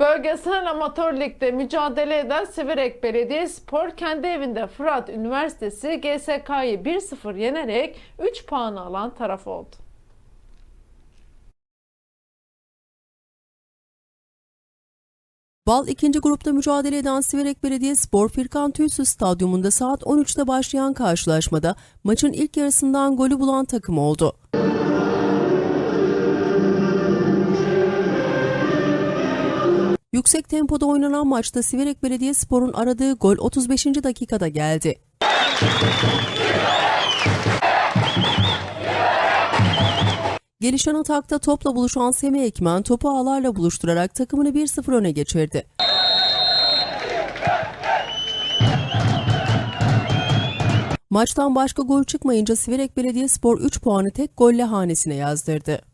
Bölgesel Amatör Lig'de mücadele eden Siverek Belediyespor kendi evinde Fırat Üniversitesi GSK'yı 1-0 yenerek 3 puan alan taraf oldu. Bal ikinci grupta mücadele eden Siverek Belediyespor Firkan Tüysüz Stadyumunda saat 13'te başlayan karşılaşmada maçın ilk yarısından golü bulan takım oldu. Yüksek tempoda oynanan maçta Siverek Belediyespor'un aradığı gol 35. dakikada geldi. Gelişen atakta topla buluşan Semih Ekmen topu ağlarla buluşturarak takımını 1-0 öne geçirdi. Maçtan başka gol çıkmayınca Siverek Belediyespor 3 puanı tek golle hanesine yazdırdı.